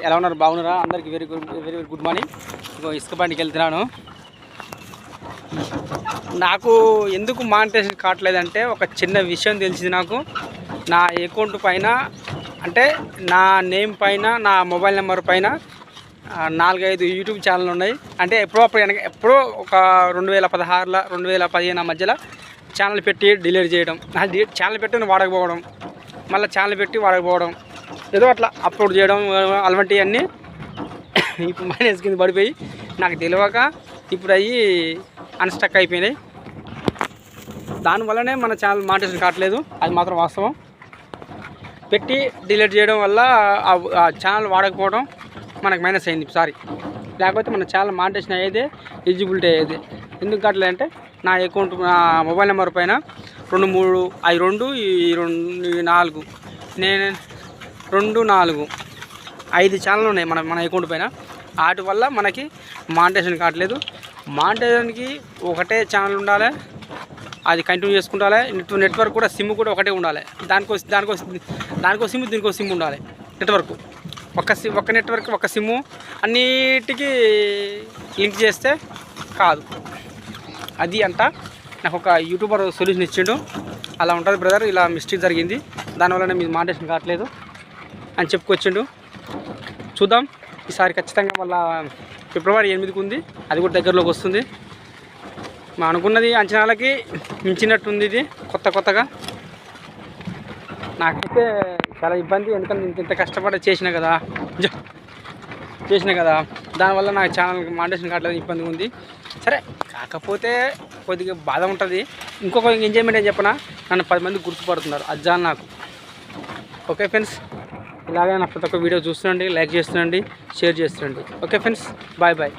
ఎలా ఉన్నారు? బాగున్నారా? అందరికి very good very very good morning ఇంకో ఇసుక బండికి వెళ్తున్నాను. నాకు ఎందుకు మానిటేషన్ కావట్లేదంటే ఒక చిన్న విషయం తెలిసింది నాకు. నా అకౌంట్ పైన అంటే నా నేమ్ పైన నా మొబైల్ నెంబర్ పైన నాలుగైదు యూట్యూబ్ ఛానల్ ఉన్నాయి. అంటే ఎప్పుడో అప్పుడు వెనక ఎప్పుడో ఒక రెండు వేల పదహారుల రెండు వేల పదిహేను మధ్యలో ఛానల్ పెట్టి డిలీట్ చేయడం. ఛానల్ పెట్టి వాడకపోవడం. మళ్ళీ ఛానల్ పెట్టి వాడకపోవడం. ఏదో అట్లా అప్లోడ్ చేయడం అలాంటివన్నీ ఇప్పుడు మైనస్ కింద పడిపోయి నాకు తెలియక ఇప్పుడు అవి అన్స్టక్ అయిపోయినాయి. దానివల్లనే మన ఛానల్ మాటేషన్ కావట్లేదు. అది మాత్రం వాస్తవం. పెట్టి డిలీట్ చేయడం వల్ల ఆ- ఛానల్ వాడకపోవడం మనకు మైనస్ అయింది. సారీ లేకపోతే మన ఛానల్ మానిటేషన్ అయ్యేదే ఎలిజిబిలిటీ అయ్యేది. ఎందుకు కావట్లేదు అంటే నా అకౌంట్ నా మొబైల్ నెంబర్ పైన రెండు మూడు అవి రెండు ఈ రెండు నాలుగు. నేను రెండు నాలుగు ఐదు ఛానల్ ఉన్నాయి మన మన అకౌంట్ పైన. వాటి వల్ల మనకి మానిటేషన్ కావట్లేదు. మానిటేషన్కి ఒకటే ఛానల్ ఉండాలి. అది కంటిన్యూ చేసుకుంటాలి. నెట్ నెట్వర్క్ కూడా సిమ్ కూడా ఒకటే ఉండాలి. దానికో దానికో దానికో సిమ్ దీనికో సిమ్ ఉండాలి. నెట్వర్క్. ఒక సిమ్ ఒక నెట్వర్క్ ఒక సిమ్ అన్నిటికీ లింక్ చేస్తే కాదు. అది అంట నాకు ఒక యూట్యూబర్ సొల్యూషన్ ఇచ్చిండు. అలా ఉంటుంది బ్రదర్ ఇలా మిస్టేక్ జరిగింది. దానివల్ల మీ మానిటేషన్ కావట్లేదు. అని చెప్పుకొచ్చిండు. చూద్దాం. ఈసారి ఖచ్చితంగా మళ్ళా ఫిబ్రవరి ఎనిమిదికి ఉంది. అది కూడా దగ్గరలోకి వస్తుంది. మా అనుకున్నది అంచనాలకి మించినట్టుంది ఇది కొత్త కొత్తగా. నాకైతే చాలా ఇబ్బంది ఎందుకంటే ఇంత ఇంత కష్టపడి చేసిన కదా. చేసిన కదా. దానివల్ల నాకు ఛానల్ మాండేషన్ కావట్లేదు ఇబ్బంది ఉంది. సరే కాకపోతే కొద్దిగా బాధ ఉంటుంది. ఇంకొక ఎంజాయ్మెంట్ ఏం చెప్పనా? నన్ను పది మంది గుర్తుపడుతున్నారు. అది నాకు. ఓకే ఫ్రెండ్స్ ఇలాగే నా ప్రతి ఒక్క వీడియో చూస్తుండండి లైక్ చేస్తుండండి share చేస్తుండండి. Okay friends bye bye.